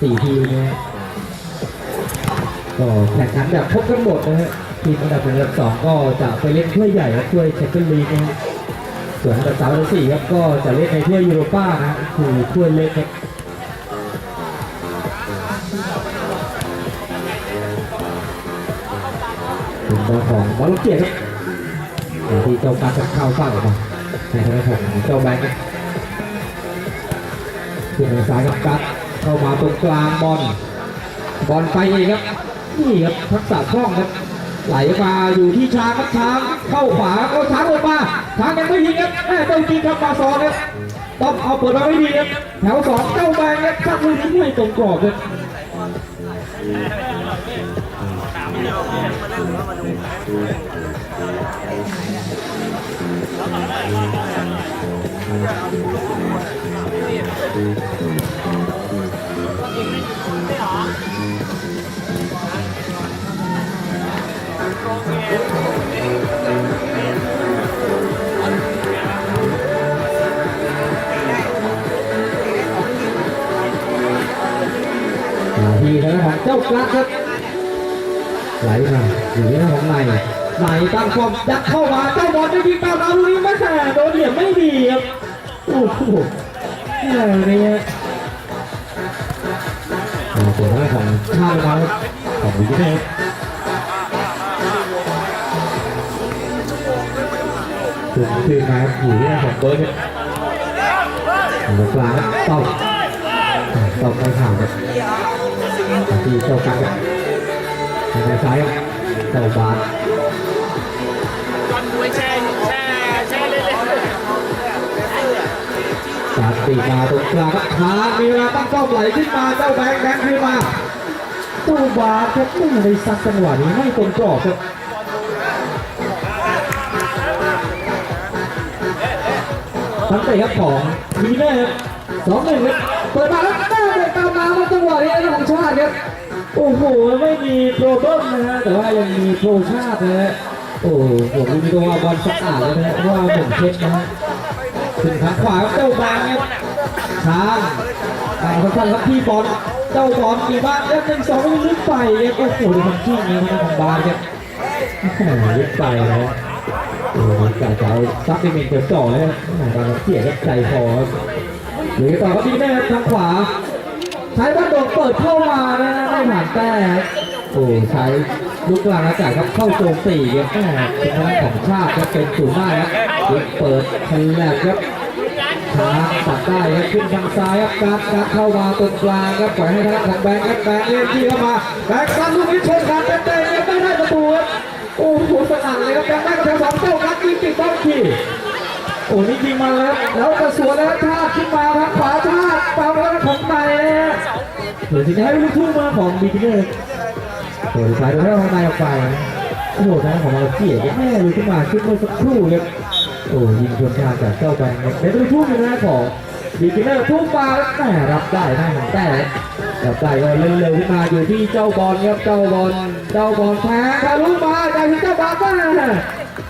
สี่ทีมนะฮะก็แข่งขันแบบพบกันหมดนะฮะทีมอันดับหนึ่งอันดับสองก็จะไปเล่นถ้วยใหญ่และถ้วยแชมเปี้ยนลีกนะฮะส่วนอันดับสามอันดับสี่ครับก็จะเล่นในถ้วยยูโรป้านะคือถ้วยเล็กครับเป็นบอลของบอลเกียรติครับที่เจ้าการจะเข้าฝั่งออกมาในทางของเจ้าแบงค์ครับขึ้นทางซ้ายกับกัด เข้ามาตรงกลางบอลบอลไปเองครับนี่ครับทักษะคล่องครับไหลมาอยู่ที่ช้างครับช้างเข้าขวาก็ช้างออกมาช้างยังไม่ยิงครับแม่ต้องยิงครับมาซอนครับต้องเอาเปิดมาไม่ดีครับแถวสองเจ้าแบงครับชักลูกนี้ไม่ตรงกรอบครับม ที่ทางด้านของเจ้ากระครับไหลมาอยู่ที่ทาของในในตั้งฟอร์มยัดเข้ามาเจ้าบอลไม่ยิงตามเราลูกนี้ไม่แต่โดนเหลี่ยมไม่ดีครับโอ้โหอะไรเนี่ยตัวทางด้าของชาติเราของวิเทศ ถึงคืนมาครับอยู่ที่ทาของเบิร์ดครับตรงกลางครับต้องต้องไปข่าวครับที่เจ้ากังครับทางซ้ายครับาบาสตอนมวยแช่แช่แช่เล่นสาดตีมาตรงกลางครับขามีเวลาตั้งเป้าไหลขึ้นมาเจ้าแบงค์แบงค์ขึ้นมาตู้บาสครับไม่ได้ซักจังหวะนี้ไม่ตรงกรอบครับ ทั้งเตะครับของมีแน่ครับสองหนึ่งครับเปิดมาแล้วแม่เด็กตามมามาจังหวะนี้นะของชาติครับโอ้โหไม่มีโปรเบิ้มนะฮะแต่ว่ายังมีโปรชาตินะฮะโอ้โหผมดูตัวบอลสะอาดเลยนะฮะเพราะว่าผมเช็คนะฮะถึงทางขวาครับเจ้าบางครับช้างอ่าสั้นๆครับพี่บอลเจ้าบอลมีบ้านแล้วหนึ่งสองลึกไปครับโอ้โหดูความจริงนะทางของบาสครับแหม่ลึกไปนะ โอ้โหกาจะเอาซับไปเมนเกือบจ่อเลยครับแหม่บางเสียครับใจคอหรือต่อครับพี่แม่ครับทางขวา ใช้บ้านโดดเปิดเข้ามานะไม่ผ่านแต้โอ้ใช้ลูกกลางอากาศครับเข้าโจมตีครับแม่เป็นทางของชาติครับเป็นสูงมากครับเปิดคันแรกครับทาตัดได้ครับขึ้นทางซ้ายครับการการเข้ามาตรงกลางครับปล่อยให้ทางแบงค์ครับแบงค์เล่นที่เข้ามาแบงค์ซัดลูกนี้ชนกันเต็มๆยังไม่ได้ประตูครับ โอ้โหสนั่นเลยครับแบงค์ได้กระแทกสองเจ้ากัดยิงติดบล็อกทีโอ้นี่ยิงมาแล้วแล้วกระสวนแล้วชาติขึ้นมาทางขวาชาตามแล้วของในนะเหลือที่ให้ลูกทุ่งมาของบีเกอร์โอ้ยสายแล้วทางในออกไปโอ้โหทางของเราเกียแม่เลยขึ้นมาขึ้นเมื่อสักครู่ครับโอ้ยิงชนคาจากเจ้าแบงค์ครับเป็นลูกทุ่งอยู่นะของดีกินเนอร์ทุ่งมาแล้วแหมรับได้ได้หางแต่ รับได้ก็เร็วๆขึ้นมาอยู่ที่เจ้าบอลครับเจ้าบอลเจ้าบอลแพ้ทะลุมาจากที่เจ้าบอลมา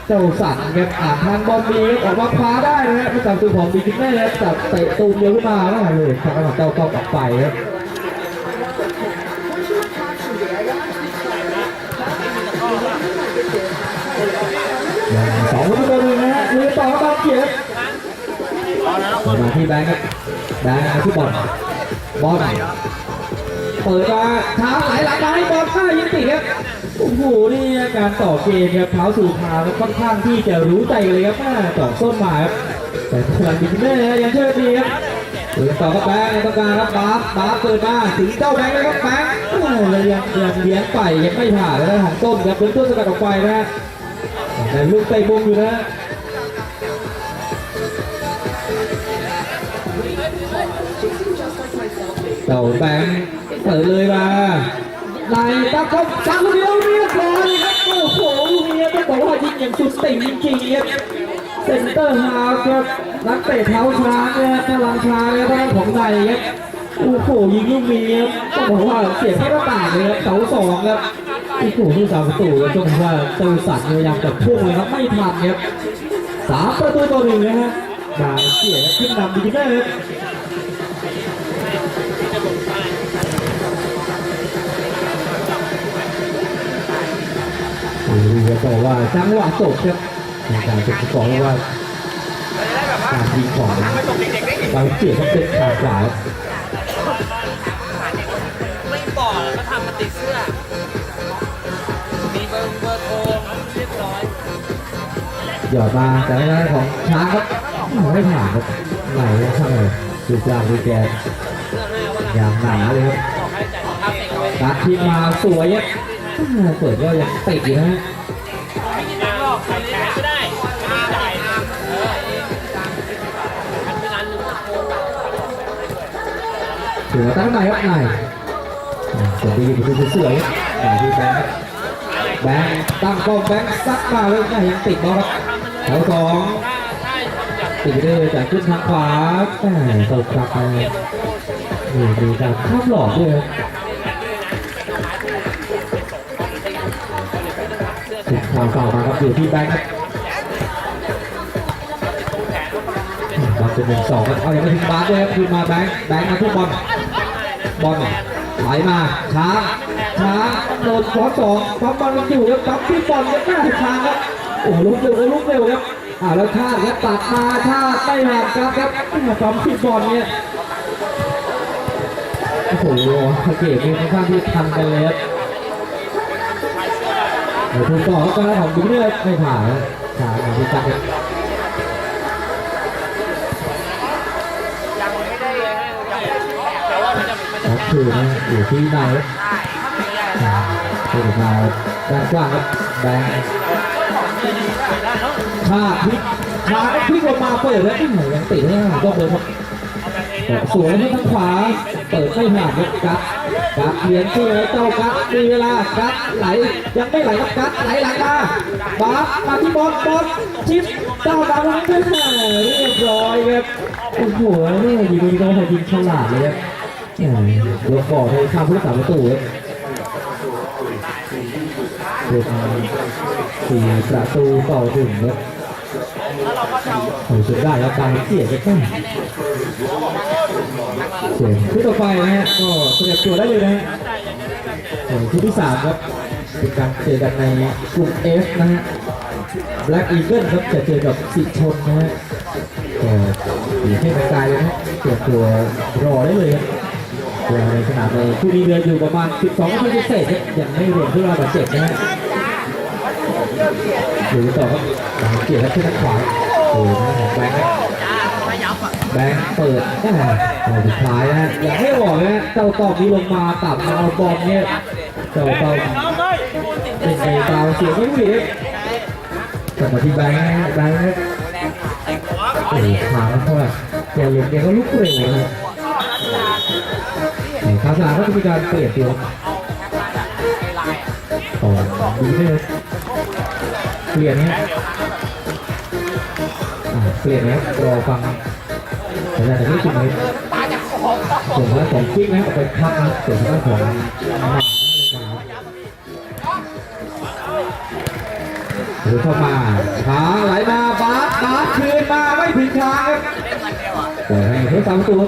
เจ้าสันครับอ่านทางบอลดีออกมาคว้าได้นะฮะประจำตัวของดีกินเนอร์ครับจับเตะตูมเดียวขึ้นมาแล้วเลยทางของเจ้าก็กลับไปครับสองลูกตัวนึงนะฮะมือต่อครัเกียรมาที่แบงค์ครับแบงค์มาที่บอลบอล เปิดมาเท้าไหลหลังมาให้บอลข้ายิงติดครับโอ้โหนี่การต่อเกมครับเท้าสู่เท้าครับค่อนข้างที่จะรู้ใจเลยครับแม่ต่อส้นมาครับแต่พลังดินเนอร์ยังเชื่อดีครับเปิดต่อครับแบงค์ต้องการครับบาสบาสเปิดมาถึงเจ้าแบงค์เลยครับแบงค์โอ้โหเลยยังยังเลี้ยงไปยังไม่ผ่านเลยนะของต้นครับเป็นต้นสกัดออกไปนะฮะแต่ลูกเตะมุมอยู่นะเจ้าแบงค์ ปิดเลยมาไล่ตะคบจังเดียวเรียบร้อยครับโอ้โหลูกนี้ต้องบอกว่ายิงอย่างสุดติ่งจริงๆครับเซนเตอร์ฮาล์ครับนักเตะเท้าช้างเนี่ยพลังช้างเนี่ยทางของในครับโอ้โหยิงลูกนี้ต้องบอกว่าเสียแค่หน้าต่างเลยครับเสาสองครับโอ้โหที่สามประตูครับองบอกว่าเจ้าสัตว์พยายามจะพุ่งเลยครับไม่ทันครับสามประตูต่อหนึ่งนะฮะมาเสียขึ้นนำดีมากครับ จะบอกว่าจังหวะจบครับในการจบสกอร์เรียกว่าได้แบบว่าการยิงของไปส่งเด็กๆได้อีกบางเกียรติเป็นขาขวาครับไม่บอกก็ทำมาติดเสื้อ มีเบอร์เบอร์โทรเรียบร้อยหยอดมาแต่ในด้านของช้างครับไม่ผ่านครับไหลนะช่างเลยดูกลางดูแกเสื้อหน้าว่าอย่างหนาเลยครับบอกให้จ่ายค่าเด็กไว้ตัดทีมาสวยครับเปิดก็ยังติดอยู่นะ ถือตั้งไหนครับไหนสวัสดีคุณผู้สวยครับที่แบงค์แบงค์ตั้งกองแบงค์ซัดมาเลยนะยังติดบอลครับแถวสองถ้าถ้าทำอย่างติดเลยจากขึ้นทางขวาแต่ตกกลับมานี่มีการข้ามหลอกด้วยครับติดทางต่อมาครับอยู่ที่แบงค์ครับเป็นหนึ่งสองครับเอาอย่างไม่ถึงบาสด้วยครับคืนมาแบงค์แบงค์มาทุกบอล บอลไหลมาช้าช้าโดนขอสองปั๊บบอลมันอยู่ครับปั๊บที่บอลเนี่ยหน้าทิศทางครับโอ้ลุกเร็วลุกเร็วครับอ่าแล้วชาติครับตัดมาชาไม่หักครับครับปั๊บที่บอลเนี่ยโอ้โหเกมนี้ค่อนข้างที่ทันกันเลยครับเดี๋ยวคุณต่อครับก็ของบิ๊กเลือดไม่ผ่านนะช้ามาที่จักร มันจะครับคือนะอยู่ที่ไหนครับได้ถ้าเป็นดมาด้านกว้างครับแบงค์ได้เนาพลิกชาพลิกลงมาเปิดแล้วที่ไหนยังติดเนี่ยยกเลยครับสวยให้ทางขวา เปิดไม่ผ่านครับกัดกัดเขียนชื่อเจ้ากัดมีเวลากัดไหลยังไม่ไหลครับกัดไหลหลังมาบาสมาที่บอลบอลชิปเจ้าดาวล้างขึ้นมาเรียบร้อยครับโอ้โหนี่ยยิงดีต้องยิงฉลาดเลยครับ ยกบอลให้ข้ามผู้รักษาประตูครับเป็นสี่ประตูต่อหนึ่งครับแล้วเราก็จะเอาโอ้สุดได้ครับการเสียจะแค่เสียคู่ต่อไปนะฮะก็เตรียมตัวได้เลยนะฮะคู่ที่สามครับเป็นการเจอกันในกลุ่ม F นะฮะ Black Eagle ครับจะเจอกับสิชนนะฮะก็อยู่ให้กระจายเลยนะเตรียตัวรอได้เลยครับ ในสนามในคู่นี้เดือนอยู่ประมาณ 12นาทีเศษครับยังไม่รวมผู้บาดเจ็บนะฮะอยู่ต่อครับเกียรติครับที่ทางขวาโอ้โหแบงค์แบงค์เปิดแม่สุดท้ายนะอย่ากให้บอกนะเจ้าตอบนี้ลงมาตับมาเอาบอลเนี่ยเจ้าตอบน้องเป็นไงตาเสียไม่รู้ดิกลับมาที่แบงค์แบงค์โอ้โหขาเพราะว่าแกเลี้ยงแกก็ลุกเร็วนะาวสารก็จะมีการเปลี่ยนตัวต่อดีเลยเปลี่ยนเนะอ่าเปลี่ยนเนะครับรอฟังแต่ละแต่ไม่จริงเลยส่วนทางด้านของกิ๊กนะเอาไปพักนะส่วนทางด้าของหมาหรือเข้ามาขาไหลมาบาสบาสคืนมาไม่ถึงทางครับปล่อยให้เพื่อสามตัว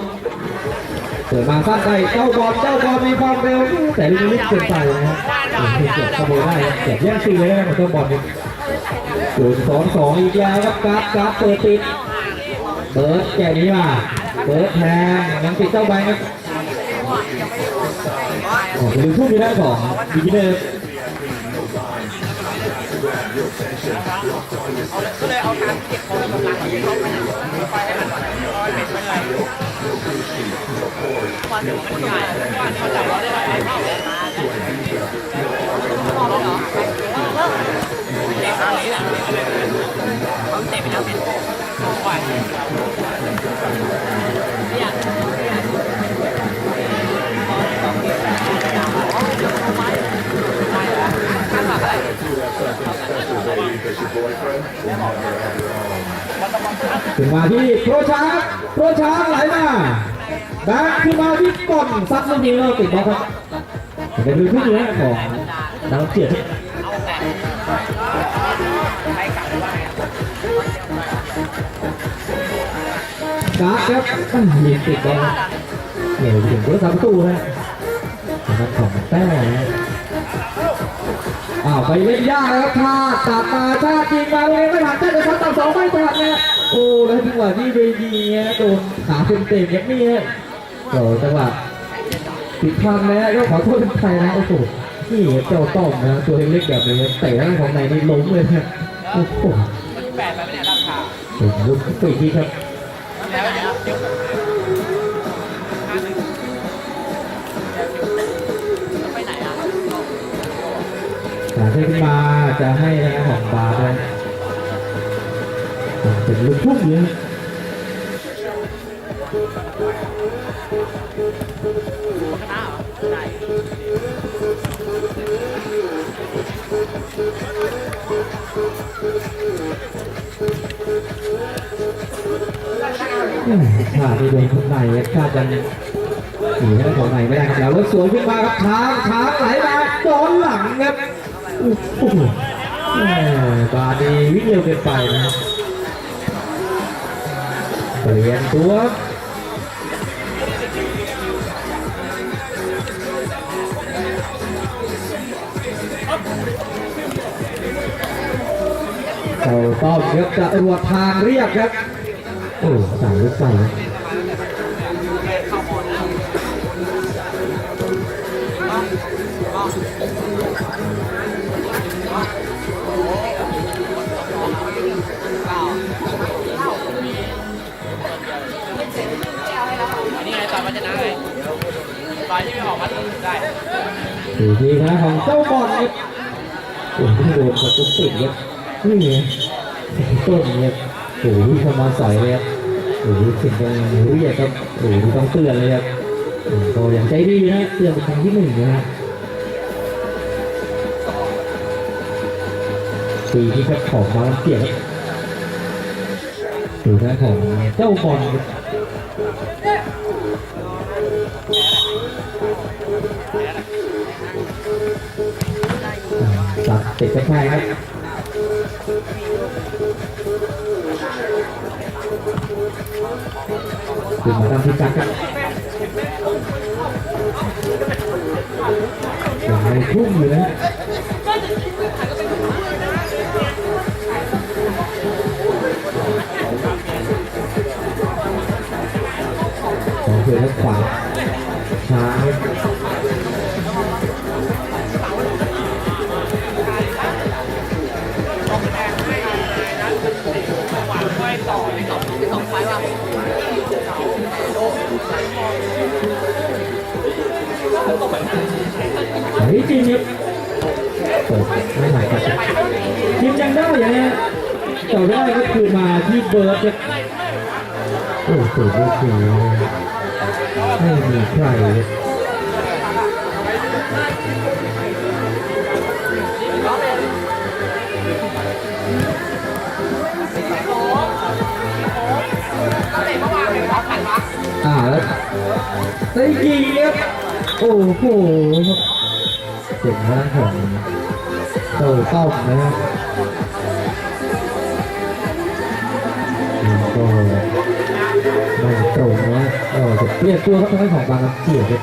เปิดมาสั้นไปเจ้าบอลเจ้าบอลมีความเร็วแต่ลูกนี้เกินไปนะครับเกือบขโมยได้ครับเกือบแย่งซีเลยนะครับเจ้าบอลนี่ศูนย์สองสองอีกแล้วครับกร์ดกร์ดเปิดติดเบิร์ดแกนี้มาเบิร์ดแทงยังติดเจ้าใบครับโอ้โหดูทุ่มที่ได้ของบีกิเนอร์ก็เลยเอาการเก็บของกำลังที่เขาไปให้มันเป็นเป็นไร ถึงมันใหญ่วันเขาจับเราได้ไหมเข้าเด็กครั้งนี้แหละเขาเตะไปแล้วเป็นไหวเนี่ยข้างหลังอะไรขึ้นมาที่โปรช้างโปรช้างไหลมา แบ็คขึ้นมาที่ก่อนซัดลูกนี้เราติดบอลครับเป็นลูกที่เหนือของดาวเกียรติเอาครกลับว่าการ์ดครับอะยิงติดบอลเหนียวถึงผู้รักษาประตูนะทางด้านของแต้อ้าวไปเล่นยากนะครับชาติตัดมาชาติยิงมาเลยไม่ผ่านชาติจะช็อตต่อสองไม่ผ่านเนี่ยโอ้แล้วจังหวะที่เวดีเนี่ยโดนขาเต็มๆครับนี่ ฮะโอ้จังหวะผิดพลาดนะก็ขอโทษเป็นใครนะโอ้โหนี่เจ้าต้อมนะตัวเล็กๆแบบนี้เตะหน้าของในนี่ล้มเลยนะโอ้โหมันแปดไปไม่เนี่ยราคาเป็นลูกปีกที่ครับแล้วเดี๋ยวเดี๋ยวห้าหนึ่งไปไหนอะการที่ขึ้นมาจะให้นะของบาร์ด้วยเป็นลูกทุ่งเนี่ย อะคณะเหรอไหนอืมขาที่โดนข้างในครับขาดยังหนีให้ของในไม่ได้ครับแล้วรถสวนขึ้นมาครับช้างช้างไหลมาโดนหลังครับโอ้โหบาดีวิ่งเร็วเกินไปนะเปลี่ยนตัว เราต้อมครับจะรวดทางเรียบครับโอ้สายรถไฟอันนี้ไงตอนมันชนะไงตอที่ไม่ออกมาได้สี่ทีนะของเจ้าบอลครับโอ้โหโดนกระตุ้นติดครับ นี่ไงต้นเนี่ยโอ้โหเขามาใส่เลยครับโอ้โหถึงกับเรียกครับโอ้โหต้องเตือนเลยครับอืมก็อย่างใจดีนะเตือนเป็นครั้งที่หนึ่งนะฮะปีนี้ครับของมาเกียรติครับดูหน้ของเจ้าบอลครับตัดติดกระแพงครับ ขึ้นมาตามที่กัดครับยังไม่ทุ่มอยู่นะ เฮ้ยจริงครับเปิดไม่หายกันทีมยังได้อย่างเงี้ยต่อได้ก็คือมาที่เบิร์ดโอ้โหลูกนี้ไม่มีใครอ่าแล้วได้ยิงครับ โอ้โหเจ๋งมากครับโตต้อมนะครับก็ไม่ตรงนะเออจะเปลี่ยนตัวครับทางด้ของบางเกียรติ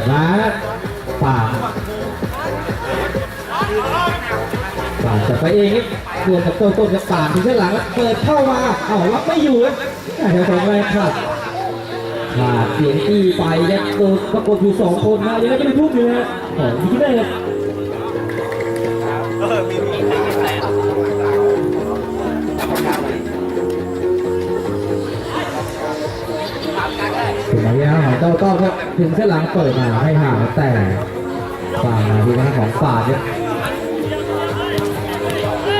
ดมาป่าป่าจะไปเองครับรวมกับโตต้นกับป่าที่ข้างหลังแล้วเปิดเข้ามาเอ้ารับไม่อยู่ครับแถวของแรงขาดขาดเสียงตีไปครับโดนประกบอยู่สองคนนะยังไม่ได้ทุบอยู่นะของดีเลยครับ ยะของเจ้าต้อมครับถึงเส้นหลังเปิดมาให้ห่างแต่ป่ามาที่หน้าของป่าเนี่ย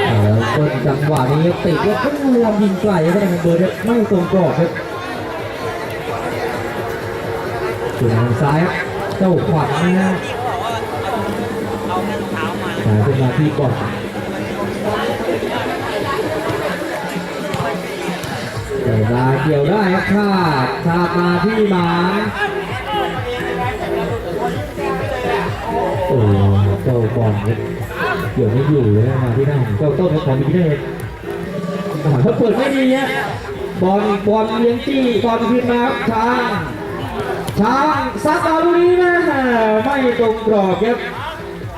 เออต้นจังหวะนี้ติดว่าเพิ่งพยายามยิงไกลก็ได้ของเบิร์ดครับไม่ตรงกรอบครับถึงทางซ้ายเจ้าขวัญนะฮะเอาแค่รองเท้ามาสายขึ้นมาที่ก่อนเวลาเกี่ยวได้ครับชาติชาติมาที่หมาน โอ้เจ้าบอลเนี่ยเกี่ยวไม่อยู่เลยนะมาที่นั่นเจ้าต้นของมีได้ถ้าเปิดไม่ดีเนี่ยบอลบอลเลี้ยงจี้บอลขึ้นมาช้างช้างซัดเอาลูกนี้นะไม่ตรงกรอบครับ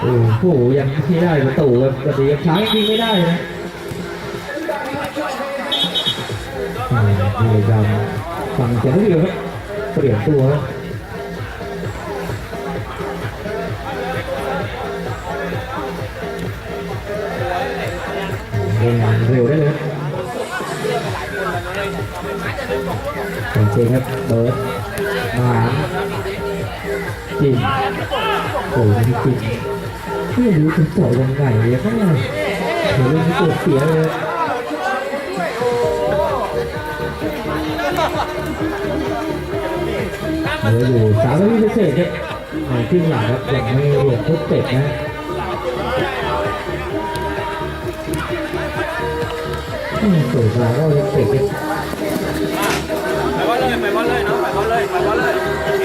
โอ้โหยังไม่ได้ประตูครับแต่ดีช้างยิงไม่ได้นะพยายามฟังเสียงเรือครับเปลี่ยนตัวครับ เร่งเร็วได้เลยครับโอเครับเบิร์ดมาจริงโอ้ยจริงไม่รู้จะต่อยยังไงเลยครับเนี่ยเดี๋ยวเรื่องที่ปวเสียเลยเหลืออยู่สามนาทีพิเศษครับในครึ่งหลังครับยังไม่รวมทุกเตะนะ อืมเปิดมาก็ยังเตะไปบอลเลยไปบอลเลยน้องไปบอลเลยไปบอลเลยโอเค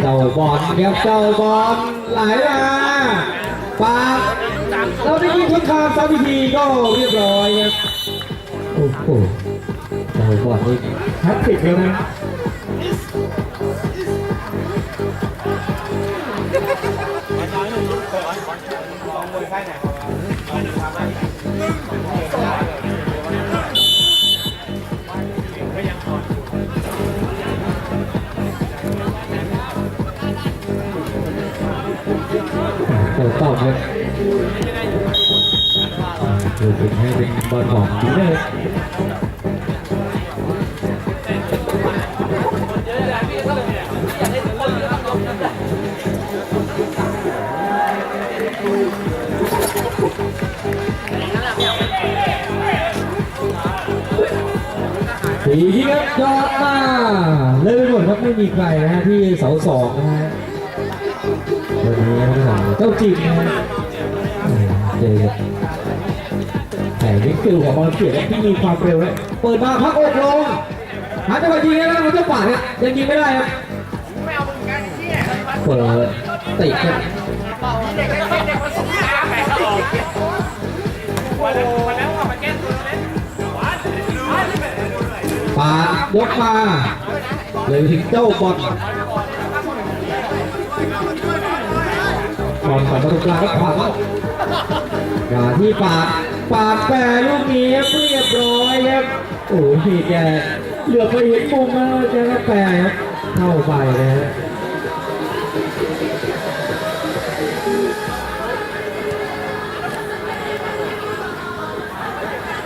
เจ้าบอลครับเจ้าบอลไหลมาปาด เราได้ยินทุกคำสามทีก็เรียบร้อยครับโอ้โหเจ้าบอลนี่แฮตทริกแล้วนะเปิดต่อ ครับดูเป็นให้เป็นบอลของทีมเลยสีครับยอดมาเลยไปหมดครับไม่มีใครนะฮะที่เสาสองนะฮะ วันนี้นะครับเจ้าจีนนะฮะเจอกับแต่วิกฟิลของบอลเกียร์ที่มีความเร็วและเปิดมาพักอกลงหาจังหวะยิงแล้วมันจะป่าดเนี่ยยังยิงไม่ได้ครับเปิดติดครับปาดยกมาเลยถึงเจ้าบอล อลของประตูกลางก็ขวางมาที่ปาดปาดแปรลูกนี้เรียบร้อยครับโอ้โหแกเหลือไปเห็นมุมแล้วแกก็แปรเข้าไปนะฮะ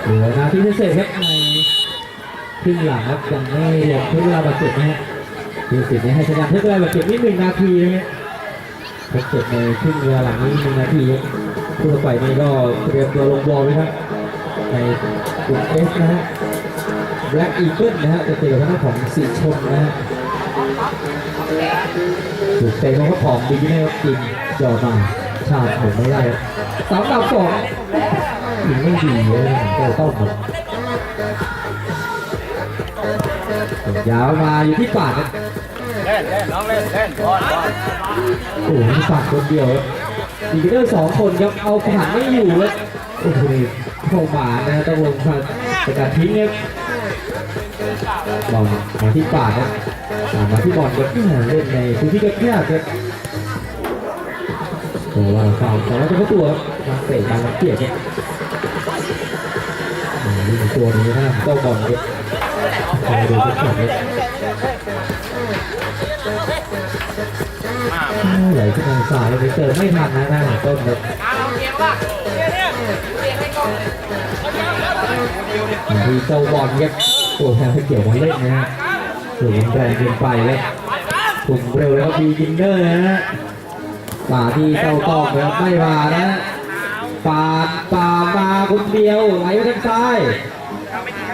เหลือนาทีพิเศษครับในครึ่งหลังครับยังไม่หลบทุกเวลาบาดเจ็บนะฮะทีสิบนี้ให้ชนะทุกเวลาบาดเจ็บนี่หนึ่งนาทีนะฮะ บาดเจ็บในครึ่งเวลาหลังนี้หนึ่งนาทีผู้ต่อไปนี่ก็เตรียมตัวลงบอลนะครับในกลุ่มเอสนะฮะแบล็กอีเกิลนะฮะจะเจอกับทางด้านของสีชนนะฮะถูกเตะของเขาของดีนะครับจริงยอดมาชาติหมุนไม่ได้ครับสามดาวสองยิงไม่ดีเลยก็ต้องหมดยาวมาอยู่ที่ปากครับ เล่นเล่นน้องเล่นเล่นบอลบอลโอ้โหที่ปากคนเดียวครับอีกเดอร์สองคนครับเอาผ่านไม่อยู่ครับโอ้โหเข้ามานะฮะต้องลงมาประกาศทิ้งครับบอลมาที่ปากครับตามาที่บอลครับเล่นในพื้นที่แคบๆครับแต่ว่าฟาวแต่ว่าเข้าตัวมาเตะมาแล้วเกลียดครับอืมยิงตัวนี้นะเจ้าบอลครับคอยดูทุกช็อตครับ ไหลขึ้นทางซ้ายไปเติมไม่ทันนะหน้าของต้นครับเอาเกียร์ป่ะเนี่ยวีเจ้าบอลครับโอ้แทนไม่เกี่ยวมาเล่นนะฮะถือแรงเกินไปครับถุงเร็วแล้วก็บีกินเนอร์นะฮะป่าที่เจ้าตอกนะครับไม่มานะปาดปามาคนเดียวไหลไปทางซ้าย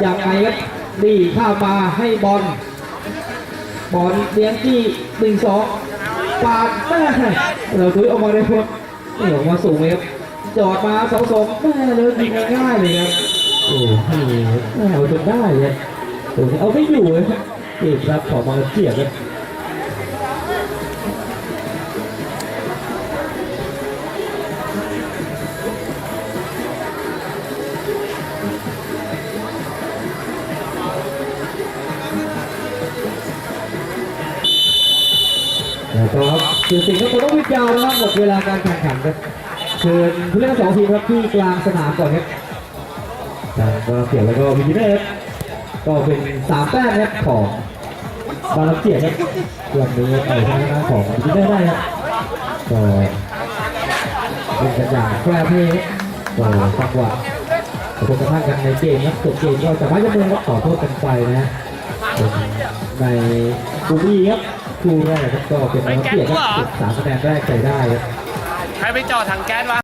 อย่างไรครับดีข้ามาให้บอล บอลเลี้ยงที่หนึ่งสองปาดแม่เราดุยออกมาได้พวกนี่ออกมาสูงเลยครับจอดมาสองสองแม่เลยยิงง่ายเลยครับโอ้โหแม่เอาจนได้เลยโอ้โหเอาไม่อยู่เลยครับเก็บรับขอมาเจียบครับ นะครับคือสิ่งที่ต้องวิจารณ์นะครับหมดเวลาการแข่งขันครับเชิญผู้เล่นสองทีมครับที่กลางสนามก่อนครับทางบาเกียรแล้วก็วินเนอร์ครับก็เป็นสามแต้มครับของบาลเกียรครับวันนี้ไปทางด้านของวินเนอร์ได้ครับก็เป็นกันอย่างแฟร์เพลย์ก็จังวะกระทบกระทั่งกันในเกมครับจบเกมก็จะไม่จะเมือครับขอโทษกันไปนะฮะในกลุ่มนี้ครับ คู่แรกครับก็เป็นน้องเกียรติครับสามคะแนนแรกใจได้ครับใครไปจอดถังแก๊สวะ